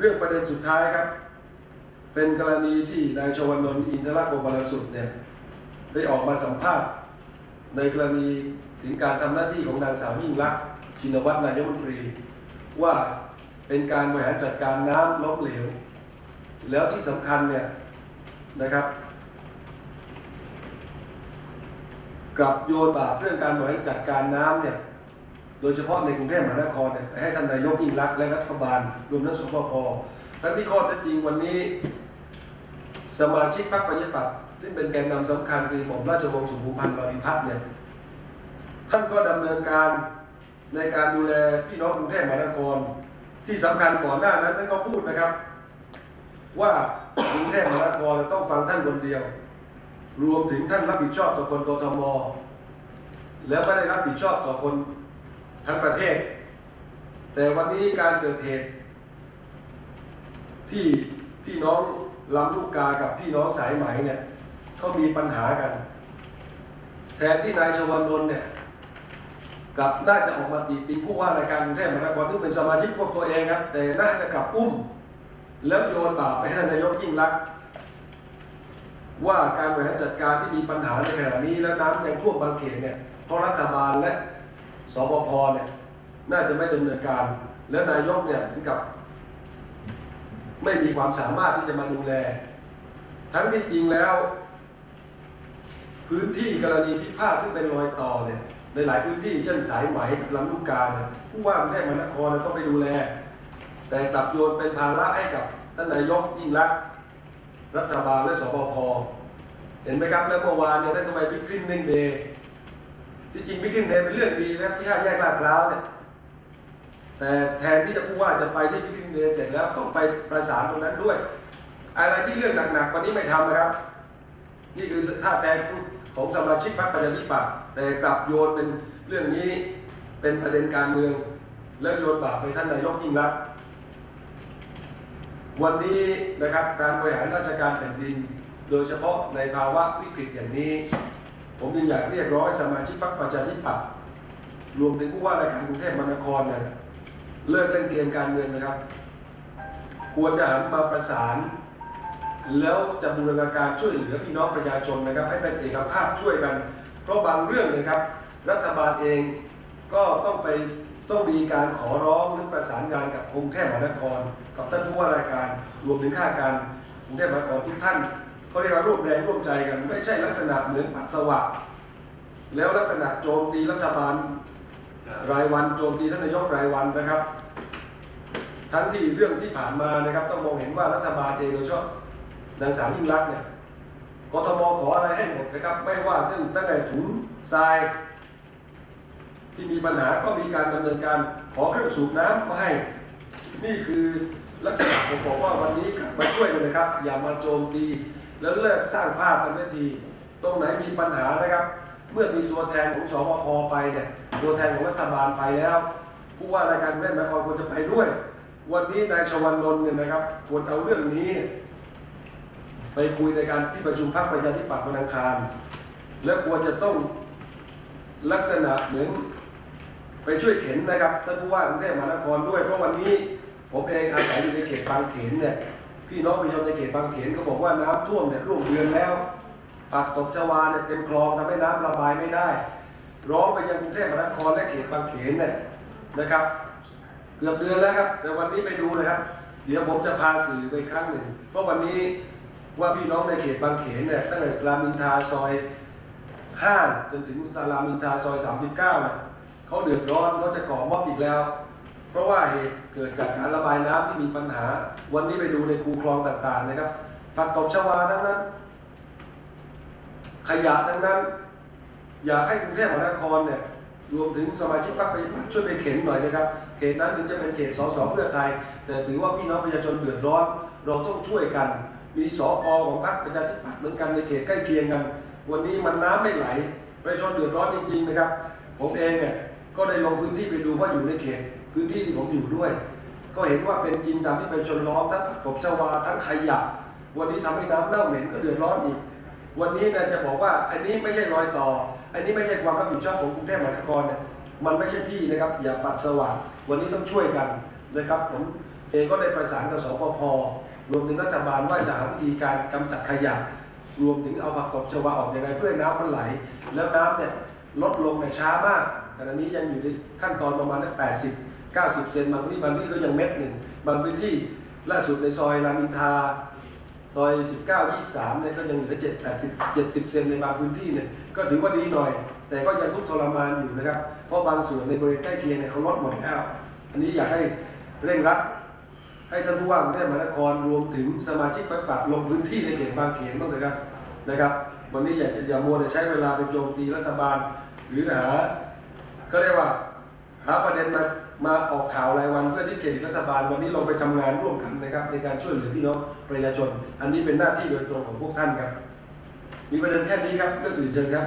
เรื่องประเด็นสุดท้ายครับ เป็นกรณีที่นายชวนนท์อินทรโกบาลสุดเนี่ยได้ออกมาสัมภาษณ์ ในกรณีถึงการทำหน้าที่ของนางสาวยิ่งลักชินวัตรนายกรัฐมนตรี ว่าเป็นการบริหารจัดการน้ำล้มเหลว แล้วที่สำคัญเนี่ยนะครับ กลับโยนบาปเรื่องการบริหารจัดการน้ำเนี่ย โดยเฉพาะในกรุงเทพมหานครให้ท่านนายกยิ่งรักและรัฐบาล รวมทั้งสปพทั้งที่ข้อเท็จจริงวันนี้ สมาชิกพรรคประชาธิปัตย์ซึ่งเป็นแกนนำสำคัญคือหม่อมราชวงศ์สุขุมพันธ์บริพัตรเนี่ยท่านก็ดำเนินการในการดูแลพี่น้องกรุงเทพมหานคร ที่สำคัญก่อนหน้านั้นท่านก็พูดนะครับ ว่ากรุงเทพมหานครต้องฟังท่านคนเดียว รวมถึงท่านรับผิดชอบต่อคนกทมแล้วไม่ได้รับผิดชอบต่อคน ทั้งประเทศ แต่วันนี้การเกิดเหตุ ที่พี่น้องลำลูกกากับพี่น้องสายไหมเนี่ยเขามีปัญหากัน แทนที่นายชวนนนท์เนี่ยกลับน่าจะออกมาตีปีผู้ว่ารายการกรุงเทพมหานครซึ่เป็นสมาชิกพวกตัวเองครับ แต่น่าจะกลับอุ้ม แล้วโยนบาปไปให้นายกยิ่งรัก ว่าการบริหารจัดการที่มีปัญหาในขณะนี้แล้วน้ำยังท่วมบางเขตเนี่ยเพราะรัฐบาลและ สบพเนี่ยน่าจะไม่ดำเนินการ แล้วนายกเนี่ยถึงกับ ไม่มีความสามารถที่จะมาดูแล ทั้งที่จริงแล้ว พื้นที่กรณีพิพาทซึ่งเป็นรอยต่อเนี่ยในหลายพื้นที่เช่นสายไหมลำลูกกาเนี่ยผู้ว่ากรุงเทพมหานครก็ไปดูแล แต่กลับโยนเป็นภาระให้กับท่านนายกยิ่งรักรัฐบาลและสบพเห็นไหมครับแล้วเมื่อวานเนี่ยท่านทำไมบิ๊กคลินนิ่งเดย์ ที่จริงบิ๊กคลินเดย์เป็นเรื่องดีนะครับที่ห้าแยกลาดพร้าวเนี่ยแต่แทนที่จะพูดว่าจะไปที่พิพิธภัณฑ์เสร็จแล้วต้องไปประสานตรงนั้นด้วย อะไรที่เรื่องหนักๆวันนี้ไม่ทำนะครับ นี่คือท่าแท้ของสมาชิกพรรคประชาธิปัตย์แต่กลับโยนเป็นเรื่องนี้เป็นประเด็นการเมือง แล้วโยนบาปไปท่านนายกยิ่งรักวันนี้นะครับการบริหารราชการแผ่นดิน โดยเฉพาะในภาวะวิกฤตอย่างนี้ ผมจึงอยากเรียกร้องให้สมาชิกพรรคประชาธิปัตย์รวมถึงผู้ว่าราชการกรุงเทพมหานครเนี่ยเลิกเล่นเกมการเมืองนะครับ ควรจะหันมาประสาน แล้วจะบูรณาการช่วยเหลือพี่น้องประชาชนนะครับ ให้เป็นเอกภาพช่วยกัน เพราะบางเรื่องเลยครับ รัฐบาลเองก็ต้องไปต้องมีการขอร้องหรือประสานงานกับกรุงเทพมหานคร กับท่านผู้ว่าราชการ รวมถึงข้าการกรุงเทพมหานครทุกท่าน เขาเรียกว่าร่วมแรงร่วมใจกัน ไม่ใช่ลักษณะเหมือนปัสสาวะแล้วลักษณะโจมตีรัฐบาลรายวันโจมตีท่านนายกรายวันนะครับ ทั้งที่เรื่องที่ผ่านมานะครับ ต้องมองเห็นว่ารัฐบาลเองโดยเฉพาะนางสาวยิ่งรักเนี่ยกทมขออะไรให้หมดนะครับ ไม่ว่าเรื่องตั้งแต่ถุงทราย ที่มีปัญหาก็มีการดำเนินการขอเครื่องสูบน้ำมาให้ นี่คือลักษณะผมบอกว่าวันนี้มาช่วยกันนะครับ อย่ามาโจมตี แล้วเลิกสร้างภาพกันทันที ตรงไหนมีปัญหานะครับ เมื่อมีตัวแทนของสบคไปเนี่ยตัวแทนของรัฐบาลไปแล้ว ผู้ว่ารายการแม่นนครควรจะไปด้วย วันนี้นายชวันนนท์เนี่ยนะครับควรเอาเรื่องนี้เนี่ยไปคุยในการที่ประชุมพรรคประชาธิปัตย์วันอังคาร และควรจะต้องลักษณะเหมือนไปช่วยเข็นนะครับท่านผู้ว่ากรุงเทพมหานครด้วย เพราะวันนี้ผมเองอาศัยอยู่ในเขตบางเขนเนี่ย พี่น้องประชาชนในเขตบางเขนเขาบอกว่าน้ำท่วมเนี่ยร่วมเดือนแล้วปากตบชวาเนี่ยเต็มคลองทำให้น้ำระบายไม่ได้ ร้องไปยังกรุงเทพมหานครและเขตบางเขนเนี่ยนะครับ เกือบเดือนแล้วครับ แต่วันนี้ไปดูนะครับ เดี๋ยวผมจะพาสื่อไปครั้งหนึ่ง เพราะวันนี้ว่าพี่น้องในเขตบางเขนเนี่ยตั้งแต่สลามินทาซอยห้าจนถึงสลามินทาซอยสามสิบเก้าเนี่ยเขาเดือดร้อนเขาจะก่อม็อบอีกแล้ว เพราะว่าเหตุเกิดจากการระบายน้ำที่มีปัญหา วันนี้ไปดูในคูคลองต่างๆนะครับผักตบชวาทั้งนั้น ขยะทั้งนั้น อยากให้กรุงเทพมหานครเนี่ยรวมถึงสมาชิกพรรคประชาธิปัตย์ช่วยไปเข็นหน่อยนะครับ เขตนั้นถึงจะเป็นเขตสสเพื่อไทย แต่ถือว่าพี่น้องประชาชนเดือดร้อน เราต้องช่วยกัน มีสอกอของพรรคประชาธิปัตย์เหมือนกันในเขตใกล้เคียงกัน วันนี้มันน้ำไม่ไหล ประชาชนเดือดร้อนจริงๆนะครับ ผมเองเนี่ยก็ได้ลงพื้นที่ไปดูว่าอยู่ในเขต พื้นที่ที่ผมอยู่ด้วย ก็เห็นว่าเป็นจริงตามที่ประชนร้องทั้งผักตบชวาทั้งขยะ วันนี้ทำให้น้ำเน่าเหม็นก็เดือดร้อนอีก วันนี้นะจะบอกว่าอันนี้ไม่ใช่รอยต่อ อันนี้ไม่ใช่ความรับผิดชอบของกรุงเทพมหานครเนี่ยมันไม่ใช่ที่นะครับอย่าปัดสว่างวันนี้ต้องช่วยกันนะครับผมเองก็ได้ประสานกับสปภรวมถึงรัฐบาลว่าจะหาวิธีการกำจัดขยะ รวมถึงเอาผักตบชวาออกยังไงเพื่อให้น้ำมันไหล แล้วน้ำเนี่ย ลดลงในช้ามากขณะนี้ยังอยู่ในขั้นตอนประมาณแค่แปดสิบเก้าสิบเซนบางพื้นที่บางพื้นที่ก็ยังเม็ดหนึ่งบางพื้นที่ล่าสุดในซอยรามอินทราซอย 19 23เนี่ยก็ยังเหลือ7 80 70 เซนในบางพื้นที่เนี่ยก็ถือว่าดีหน่อย แต่ก็ยังทุกข์ทรมานอยู่นะครับ เพราะบางส่วนในบริเวณใกล้เคียงเนี่ยเขาลดหมดแล้ว อันนี้อยากให้เร่งรัด ให้ท่านผู้ว่ากรุงเทพมหานครรวมถึงสมาชิกพรรคปัดลงพื้นที่ในเขตบางเขนบ้างเลยครับนะครับ วันนี้อย่าอย่ามัวแต่ใช้เวลาไปโจมตีรัฐบาล หรือหาก็เรียกว่า หาประเด็นมามาออกข่าวรายวันเพื่อที่เขตรัฐบาล วันนี้ลงไปทำงานร่วมกันนะครับ ในการช่วยเหลือพี่น้องประชาชน อันนี้เป็นหน้าที่โดยตรงของพวกท่านครับ มีประเด็นแค่นี้ครับเรื่องอื่นเชิญครับ